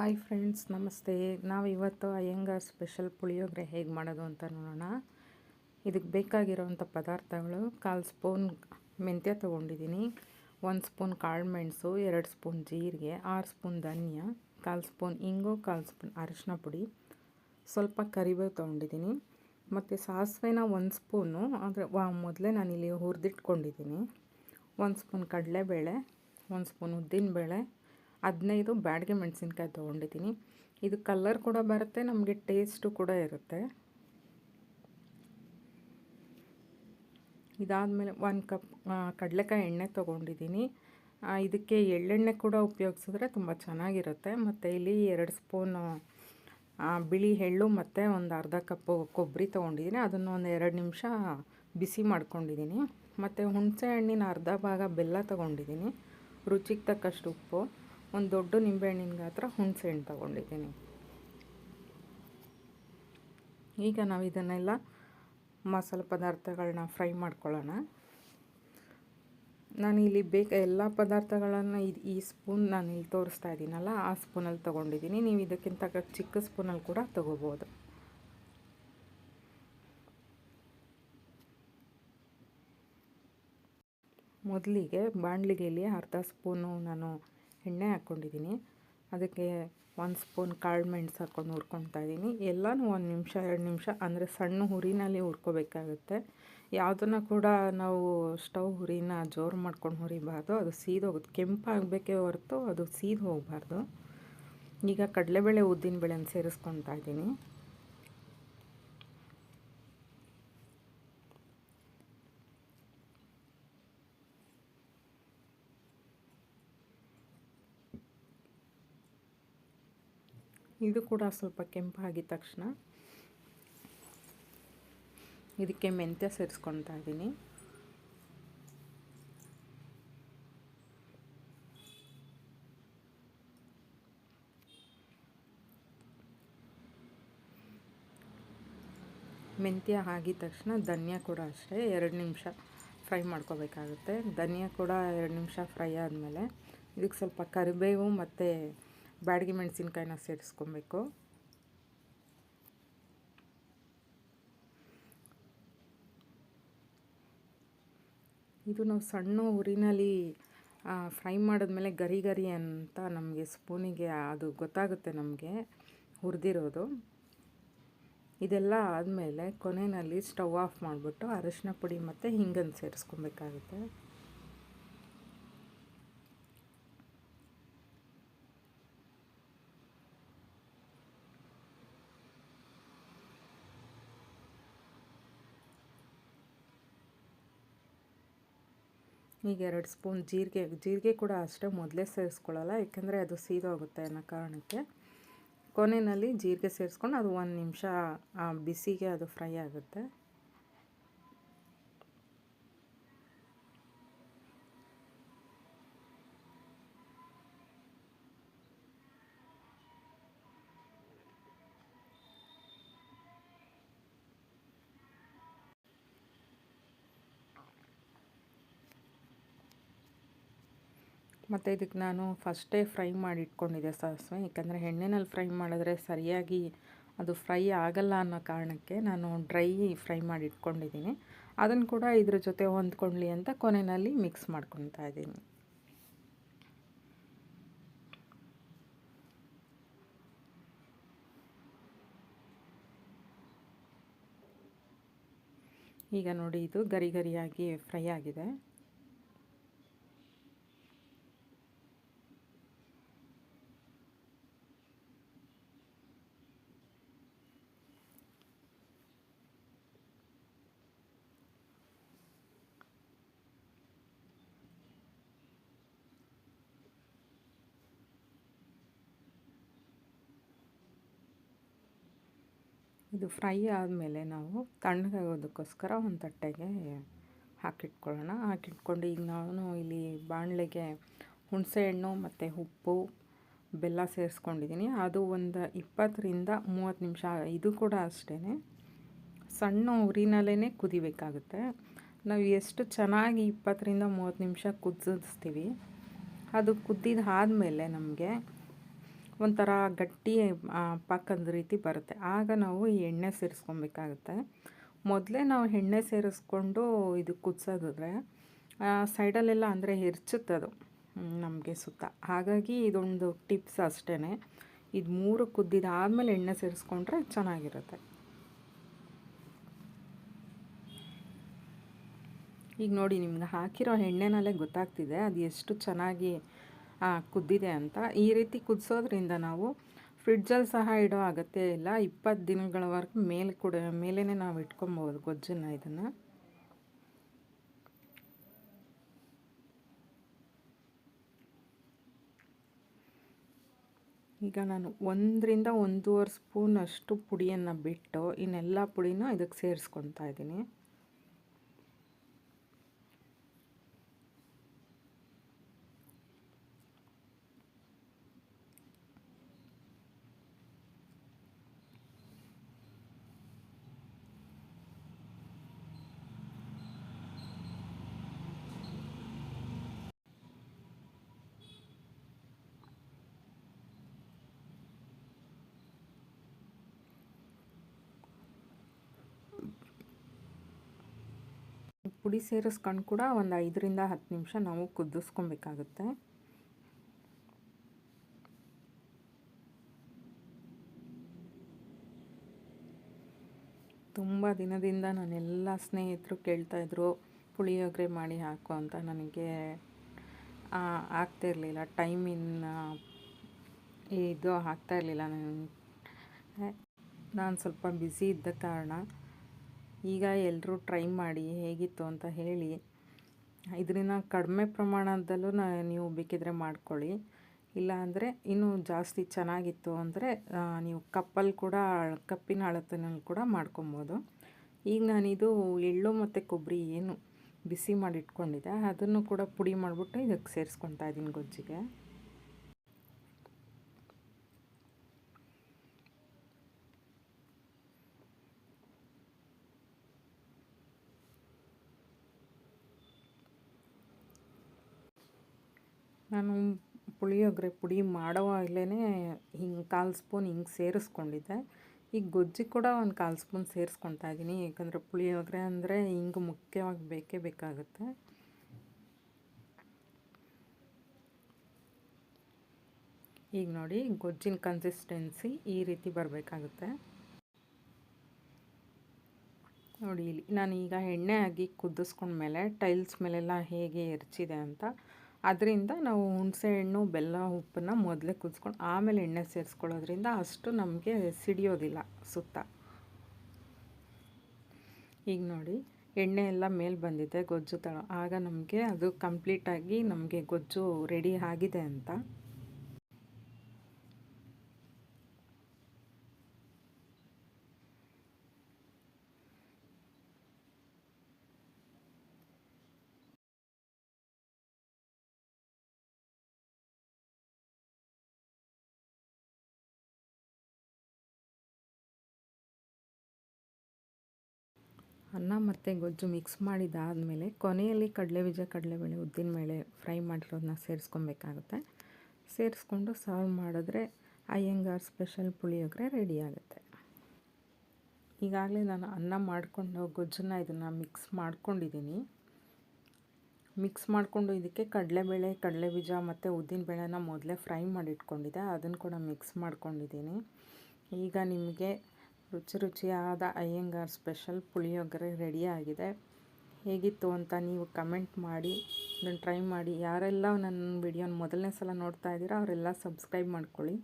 Hi friends, ನಮಸ್ತೆ. ನಾವು ಇವತ್ತು ಅಯ್ಯಂಗಾರ್ ಸ್ಪೆಷಲ್ ಪುಳಿಯೋಗರೆ ಹೇಗೆ ಮಾಡೋದು ಅಂತ ನೋಡೋಣ. ಇದಕ್ಕೆ ಬೇಕಾಗಿರೋವಂಥ ಪದಾರ್ಥಗಳು ಕಾಲು ಸ್ಪೂನ್ ಮೆಂತ್ಯ ತೊಗೊಂಡಿದ್ದೀನಿ, ಒಂದು ಸ್ಪೂನ್ ಕಾಳು ಮೆಣಸು, ಎರಡು ಸ್ಪೂನ್ ಜೀರಿಗೆ, ಆರು ಸ್ಪೂನ್ ಧನಿಯಾ, ಕಾಲು ಸ್ಪೂನ್ ಇಂಗು, ಕಾಲು ಸ್ಪೂನ್ ಅರಿಶಿನ ಪುಡಿ, ಸ್ವಲ್ಪ ಕರಿಬೇವು ತೊಗೊಂಡಿದ್ದೀನಿ. ಮತ್ತು ಸಾಸಿವೆನ ಒಂದು ಸ್ಪೂನು ಅಂದರೆ ಮೊದಲೇ ಇಲ್ಲಿ ಹುರಿದಿಟ್ಕೊಂಡಿದ್ದೀನಿ. ಒಂದು ಸ್ಪೂನ್ ಕಡಲೆಬೇಳೆ, ಒಂದು ಸ್ಪೂನ್ ಉದ್ದಿನಬೇಳೆ ಹದಿನೈದು ಬ್ಯಾಡ್ಗೆ ಮೆಣಸಿನ್ಕಾಯಿ ತೊಗೊಂಡಿದ್ದೀನಿ. ಇದು ಕಲ್ಲರ್ ಕೂಡ ಬರುತ್ತೆ, ನಮಗೆ ಟೇಸ್ಟು ಕೂಡ ಇರುತ್ತೆ. ಇದಾದಮೇಲೆ ಒಂದು ಕಪ್ ಕಡಲೆಕಾಯಿ ಎಣ್ಣೆ ತೊಗೊಂಡಿದ್ದೀನಿ. ಇದಕ್ಕೆ ಎಳ್ಳೆಣ್ಣೆ ಕೂಡ ಉಪಯೋಗಿಸಿದ್ರೆ ತುಂಬ ಚೆನ್ನಾಗಿರುತ್ತೆ. ಮತ್ತು ಇಲ್ಲಿ ಎರಡು ಸ್ಪೂನು ಬಿಳಿ ಎಳ್ಳು ಮತ್ತು ಒಂದು ಅರ್ಧ ಕಪ್ಪು ಕೊಬ್ಬರಿ ತೊಗೊಂಡಿದ್ದೀನಿ. ಅದನ್ನು ಒಂದು ಎರಡು ನಿಮಿಷ ಬಿಸಿ ಮಾಡ್ಕೊಂಡಿದ್ದೀನಿ. ಮತ್ತು ಹುಣಸೆ ಹಣ್ಣಿನ ಅರ್ಧ ಭಾಗ ಬೆಲ್ಲ ತೊಗೊಂಡಿದ್ದೀನಿ. ರುಚಿಗೆ ತಕ್ಕಷ್ಟು ಉಪ್ಪು. ಒಂದು ದೊಡ್ಡ ನಿಂಬೆಹಣ್ಣಿನ ಗಾತ್ರ ಹುಣಸೆ ಹಣ್ಣು ತೊಗೊಂಡಿದ್ದೀನಿ. ಈಗ ನಾವು ಇದನ್ನೆಲ್ಲ ಮಸಾಲೆ ಪದಾರ್ಥಗಳನ್ನ ಫ್ರೈ ಮಾಡ್ಕೊಳ್ಳೋಣ. ನಾನು ಇಲ್ಲಿ ಬೇಕ ಎಲ್ಲ ಪದಾರ್ಥಗಳನ್ನು ಇದು ಈ ಸ್ಪೂನ್ ನಾನು ಇಲ್ಲಿ ತೋರಿಸ್ತಾ ಇದ್ದೀನಲ್ಲ ಆ ಸ್ಪೂನಲ್ಲಿ ತೊಗೊಂಡಿದ್ದೀನಿ ನೀವು ಇದಕ್ಕಿಂತ ಚಿಕ್ಕ ಸ್ಪೂನಲ್ಲಿ ಕೂಡ ತೊಗೋಬೋದು. ಮೊದಲಿಗೆ ಬಾಣಲಿಗೆಯಲ್ಲಿ ಅರ್ಧ ಸ್ಪೂನು ನಾನು ಎಣ್ಣೆ ಹಾಕ್ಕೊಂಡಿದ್ದೀನಿ. ಅದಕ್ಕೆ ಒಂದು ಸ್ಪೂನ್ ಕಾಳು ಮೆಣಸು ಹಾಕ್ಕೊಂಡು ಹುರ್ಕೊತಾ ಇದ್ದೀನಿ. ಎಲ್ಲನೂ ಒಂದು ನಿಮಿಷ, ಎರಡು ನಿಮಿಷ, ಅಂದರೆ ಸಣ್ಣ ಹುರಿನಲ್ಲಿ ಹುರ್ಕೋಬೇಕಾಗುತ್ತೆ. ಯಾವುದನ್ನು ಕೂಡ ನಾವು ಸ್ಟವ್ ಹುರಿನ ಜೋರು ಮಾಡ್ಕೊಂಡು ಹುರಿಬಾರ್ದು. ಅದು ಸೀದೋಗುತ್ತೆ. ಕೆಂಪಾಗಬೇಕೇ ಹೊರತು ಅದು ಸೀದು ಹೋಗಬಾರ್ದು. ಈಗ ಕಡಲೆಬೇಳೆ ಉದ್ದಿನಬೇಳೆನ ಸೇರಿಸ್ಕೊತಾ ಇದ್ದೀನಿ. ಇದು ಕೂಡ ಸ್ವಲ್ಪ ಕೆಂಪಾಗಿದ ತಕ್ಷಣ. ಇದಕ್ಕೆ ಮೆಂತ್ಯ ಸೇರಿಸ್ಕೊತಾ ಇದ್ದೀನಿ. ಮೆಂತ್ಯ ಆಗಿದ ತಕ್ಷಣ ಧನಿಯಾ ಕೂಡ ಅಷ್ಟೇ, ಎರಡು ನಿಮಿಷ ಫ್ರೈ ಮಾಡ್ಕೋಬೇಕಾಗುತ್ತೆ. ಧನಿಯಾ ಕೂಡ ಎರಡು ನಿಮಿಷ ಫ್ರೈ ಆದಮೇಲೆ ಇದಕ್ಕೆ ಸ್ವಲ್ಪ ಕರಿಬೇವು ಮತ್ತು ಬ್ಯಾಡಗಿ ಮೆಣಸಿನ್ಕಾಯಿನ ಸೇರಿಸ್ಕೊಬೇಕು. ಇದು ನಾವು ಸಣ್ಣ ಉರಿನಲ್ಲಿ ಫ್ರೈ ಮಾಡಿದ್ಮೇಲೆ ಗರಿ ಗರಿ ಅಂತ ನಮಗೆ ಸ್ಪೂನಿಗೆ ಅದು ಗೊತ್ತಾಗುತ್ತೆ ನಮಗೆ, ಹುರಿದಿರೋದು. ಇದೆಲ್ಲ ಆದಮೇಲೆ ಕೊನೆಯಲ್ಲಿ ಸ್ಟವ್ ಆಫ್ ಮಾಡಿಬಿಟ್ಟು ಅರಶಿನ ಪುಡಿ ಮತ್ತು ಹಿಂಗನ್ನು ಸೇರಿಸ್ಕೊಬೇಕಾಗುತ್ತೆ. ಈಗ ಎರಡು ಸ್ಪೂನ್ ಜೀರಿಗೆ ಜೀರಿಗೆ ಕೂಡ ಅಷ್ಟೇ ಮೊದಲೇ ಸೇರಿಸ್ಕೊಳ್ಳಲ್ಲ, ಯಾಕೆಂದರೆ ಅದು ಸೀದೋಗುತ್ತೆ ಅನ್ನೋ ಕಾರಣಕ್ಕೆ. ಕೊನೆಯಲ್ಲಿ ಜೀರಿಗೆ ಸೇರಿಸ್ಕೊಂಡು ಅದು ಒಂದು ನಿಮಿಷ ಬಿಸಿಗೆ ಅದು ಫ್ರೈ ಆಗುತ್ತೆ. ಮತ್ತು ಇದಕ್ಕೆ ನಾನು ಫಸ್ಟೇ ಫ್ರೈ ಮಾಡಿ ಇಟ್ಕೊಂಡಿದ್ದೆ ಸಾಸಿವೆ. ಯಾಕಂದರೆ ಎಣ್ಣೆನಲ್ಲಿ ಫ್ರೈ ಮಾಡಿದ್ರೆ ಸರಿಯಾಗಿ ಅದು ಫ್ರೈ ಆಗಲ್ಲ ಅನ್ನೋ ಕಾರಣಕ್ಕೆ ನಾನು ಡ್ರೈ ಫ್ರೈ ಮಾಡಿ ಇಟ್ಕೊಂಡಿದ್ದೀನಿ ಅದನ್ನು ಕೂಡ ಇದ್ರ ಜೊತೆ ಹೊಂದ್ಕೊಳ್ಳಿ ಅಂತ ಕೊನೆಯಲ್ಲಿ ಮಿಕ್ಸ್ ಮಾಡ್ಕೊತಾ ಇದ್ದೀನಿ. ಈಗ ನೋಡಿ ಇದು ಗರಿ ಗರಿಯಾಗಿ ಫ್ರೈ ಆಗಿದೆ. ಇದು ಫ್ರೈ ಆದಮೇಲೆ ನಾವು ತಣ್ಣಗಾಗೋದಕ್ಕೋಸ್ಕರ ಒಂದು ತಟ್ಟೆಗೆ ಹಾಕಿಟ್ಕೊಳ್ಳೋಣ. ಹಾಕಿಟ್ಕೊಂಡು ಈಗ ನಾನು ಇಲ್ಲಿ ಬಾಣಲೆಗೆ ಹುಣಸೆಹಣ್ಣು ಮತ್ತು ಉಪ್ಪು ಬೆಲ್ಲ ಸೇರಿಸ್ಕೊಂಡಿದ್ದೀನಿ. ಅದು ಒಂದು ಇಪ್ಪತ್ತರಿಂದ ಮೂವತ್ತು ನಿಮಿಷ, ಇದು ಕೂಡ ಅಷ್ಟೇ ಸಣ್ಣ ಉರಿನಲ್ಲೇ ಕುದಿಬೇಕಾಗುತ್ತೆ. ನಾವು ಎಷ್ಟು ಚೆನ್ನಾಗಿ ಇಪ್ಪತ್ತರಿಂದ ಮೂವತ್ತು ನಿಮಿಷ ಕುದಿಸ್ತೀವಿ. ಅದು ಕುದ್ದಿದ ಆದಮೇಲೆ ನಮಗೆ ಒಂಥರ ಗಟ್ಟಿ ಪಾಕದ ರೀತಿ ಬರುತ್ತೆ. ಆಗ ನಾವು ಈ ಎಣ್ಣೆ ಸೇರಿಸ್ಕೊಬೇಕಾಗುತ್ತೆ. ಮೊದಲೇ ನಾವು ಎಣ್ಣೆ ಸೇರಿಸ್ಕೊಂಡು ಇದು ಕುದಿಸೋದಾದ್ರೆ ಸೈಡಲ್ಲೆಲ್ಲ ಅಂದರೆ ಹೆರ್ಚುತ್ತದು ನಮಗೆ ಸುತ್ತ. ಹಾಗಾಗಿ ಇದೊಂದು ಟಿಪ್ಸ್ ಅಷ್ಟೇ ಇದು ಮೂರು ಕುದ್ದಿದಾದಮೇಲೆ ಎಣ್ಣೆ ಸೇರಿಸ್ಕೊಂಡ್ರೆ ಚೆನ್ನಾಗಿರುತ್ತೆ. ಈಗ ನೋಡಿ, ನಿಮ್ಗೆ ಹಾಕಿರೋ ಎಣ್ಣೆನಲ್ಲೇ ಗೊತ್ತಾಗ್ತಿದೆ. ಅದು ಎಷ್ಟು ಚೆನ್ನಾಗಿ ಕುದ್ದಿದೆ ಅಂತ. ಈ ರೀತಿ ಕುದಿಸೋದ್ರಿಂದ ನಾವು ಫ್ರಿಡ್ಜಲ್ಲಿ ಸಹ ಇಡೋ ಅಗತ್ಯ ಇಲ್ಲ. ಇಪ್ಪತ್ತು ದಿನಗಳವರೆಗೂ ಮೇಲೆ ಕೂಡ ಮೇಲೇ ನಾವು ಇಟ್ಕೊಬೋದು ಗೊಜ್ಜನ್ನು ಇದನ್ನು. ಈಗ ನಾನು ಒಂದರಿಂದ ಒಂದೂವರೆ ಸ್ಪೂನಷ್ಟು ಪುಡಿಯನ್ನು ಬಿಟ್ಟು ಇನ್ನೆಲ್ಲ ಪುಡಿನೂ ಇದಕ್ಕೆ ಸೇರಿಸ್ಕೊತಾ ಇದ್ದೀನಿ. ಪುಡಿ ಸೇರಿಸ್ಕೊಂಡು ಕೂಡ ಒಂದು ಐದರಿಂದ ಹತ್ತು ನಿಮಿಷ ನಾವು ಕುದಿಸ್ಕೊಬೇಕಾಗುತ್ತೆ. ತುಂಬ ದಿನದಿಂದ ನಾನೆಲ್ಲ ಸ್ನೇಹಿತರು ಕೇಳ್ತಾಯಿದ್ರು ಪುಳಿಯೋಗರೆ ಮಾಡಿ ಹಾಕು ಅಂತ ನನಗೆ ಆಗ್ತಾಯಿರಲಿಲ್ಲ ಟೈಮಿನ ಇದು ಆಗ್ತಾಯಿರಲಿಲ್ಲ ನಾನು ನಾನು ಸ್ವಲ್ಪ ಬ್ಯುಸಿ ಇದ್ದ ಕಾರಣ ಈಗ ಎಲ್ಲರೂ ಟ್ರೈ ಮಾಡಿ ಹೇಗಿತ್ತು ಅಂತ ಹೇಳಿ. ಇದರಿಂದ ಕಡಿಮೆ ಪ್ರಮಾಣದಲ್ಲೂ ನೀವು ಬೇಕಿದ್ರೆ ಮಾಡ್ಕೊಳ್ಳಿ. ಇಲ್ಲಾಂದರೆ ಇನ್ನೂ ಜಾಸ್ತಿ ಚೆನ್ನಾಗಿತ್ತು ಅಂದರೆ ನೀವು ಕಪ್ಪಲ್ಲಿ ಕೂಡ, ಕಪ್ಪಿನ ಅಳತೆನಲ್ಲಿ ಕೂಡ ಮಾಡ್ಕೊಬೋದು. ಈಗ ನಾನಿದು ಎಳ್ಳು ಮತ್ತು ಕೊಬ್ಬರಿ ಏನು ಬಿಸಿ ಮಾಡಿಟ್ಕೊಂಡಿದ್ದೆ. ಅದನ್ನು ಕೂಡ ಪುಡಿ ಮಾಡಿಬಿಟ್ಟು ಇದಕ್ಕೆ ಸೇರಿಸ್ಕೊತಾ ಇದ್ದೀನಿ ಗೊಜ್ಜಿಗೆ. ನಾನು ಪುಳಿಯೋಗರೆ ಪುಡಿ ಮಾಡೋವಾಗಲೇ ಹಿಂಗೆ ಕಾಲು ಸ್ಪೂನ್ ಹಿಂಗೆ ಸೇರಿಸ್ಕೊಂಡಿದ್ದೆ. ಈಗ ಗೊಜ್ಜಿ ಕೂಡ ಒಂದು ಕಾಲು ಸ್ಪೂನ್ ಸೇರಿಸ್ಕೊತಾ ಇದ್ದೀನಿ ಯಾಕಂದರೆ ಪುಳಿಯೋಗರೆ ಅಂದರೆ ಹಿಂಗೆ ಮುಖ್ಯವಾಗಿ ಬೇಕೇ ಬೇಕಾಗುತ್ತೆ. ಈಗ ನೋಡಿ ಗೊಜ್ಜಿನ ಕನ್ಸಿಸ್ಟೆನ್ಸಿ ಈ ರೀತಿ ಬರಬೇಕಾಗುತ್ತೆ. ನೋಡಿ ಇಲ್ಲಿ ನಾನು ಈಗ ಎಣ್ಣೆ ಆಗಿ ಕುದಿಸ್ಕೊಂಡ್ಮೇಲೆ ಟೈಲ್ಸ್ ಮೇಲೆಲ್ಲ ಹೇಗೆ ಎರಚಿದೆ ಅಂತ ಅದರಿಂದ ನಾವು ಹುಣಸೆ ಹಣ್ಣು, ಬೆಲ್ಲ, ಉಪ್ಪನ್ನು ಮೊದಲೇ ಕುದಿಸ್ಕೊಂಡು ಆಮೇಲೆ ಎಣ್ಣೆ ಸೇರಿಸ್ಕೊಳ್ಳೋದ್ರಿಂದ ಅಷ್ಟು ನಮಗೆ ಸಿಡಿಯೋದಿಲ್ಲ ಸುತ್ತ. ಈಗ ನೋಡಿ, ಎಣ್ಣೆ ಎಲ್ಲ ಮೇಲೆ ಬಂದಿದೆ ಗೊಜ್ಜು ತಳ. ಆಗ ನಮಗೆ ಅದು ಕಂಪ್ಲೀಟಾಗಿ ನಮಗೆ ಗೊಜ್ಜು ರೆಡಿ ಆಗಿದೆ ಅಂತ. ಅನ್ನ ಮತ್ತು ಗೊಜ್ಜು ಮಿಕ್ಸ್ ಮಾಡಿದಾದಮೇಲೆ ಕೊನೆಯಲ್ಲಿ ಕಡಲೆಬೀಜ ಕಡಲೆಬೇಳೆ ಉದ್ದಿನಬೇಳೆ ಫ್ರೈ ಮಾಡಿರೋದನ್ನ ಸೇರಿಸ್ಕೊಬೇಕಾಗುತ್ತೆ. ಸೇರಿಸ್ಕೊಂಡು ಸರ್ವ್ ಮಾಡಿದ್ರೆ ಅಯ್ಯಂಗಾರ್ ಸ್ಪೆಷಲ್ ಪುಳಿಯೋಗರೆ ರೆಡಿ ಆಗುತ್ತೆ. ಈಗಾಗಲೇ ನಾನು ಅನ್ನ ಮಾಡಿಕೊಂಡು ಗೊಜ್ಜನ್ನು ಇದನ್ನು ಮಿಕ್ಸ್ ಮಾಡ್ಕೊಂಡಿದ್ದೀನಿ ಮಿಕ್ಸ್ ಮಾಡಿಕೊಂಡು ಇದಕ್ಕೆ ಕಡಲೆಬೇಳೆ, ಕಡಲೆಬೀಜ ಮತ್ತು ಉದ್ದಿನಬೇಳೆನ ಮೊದಲೇ ಫ್ರೈ ಮಾಡಿಟ್ಕೊಂಡಿದ್ದೆ. ಅದನ್ನು ಕೂಡ ಮಿಕ್ಸ್ ಮಾಡ್ಕೊಂಡಿದ್ದೀನಿ ಈಗ ನಿಮಗೆ ರುಚಿ ರುಚಿಯಾದ ಅಯ್ಯಂಗಾರ್ ಸ್ಪೆಷಲ್ ಪುಳಿಯೋಗರೆ ರೆಡಿಯಾಗಿದೆ. ಹೇಗಿತ್ತು ಅಂತ ನೀವು ಕಮೆಂಟ್ ಮಾಡಿ, ಇದನ್ನು ಟ್ರೈ ಮಾಡಿ. ಯಾರೆಲ್ಲ ನನ್ನ ವಿಡಿಯೋನ ಮೊದಲನೇ ಸಲ ನೋಡ್ತಾ ಇದ್ದೀರಾ ಅವರೆಲ್ಲ ಸಬ್ಸ್ಕ್ರೈಬ್ ಮಾಡ್ಕೊಳ್ಳಿ.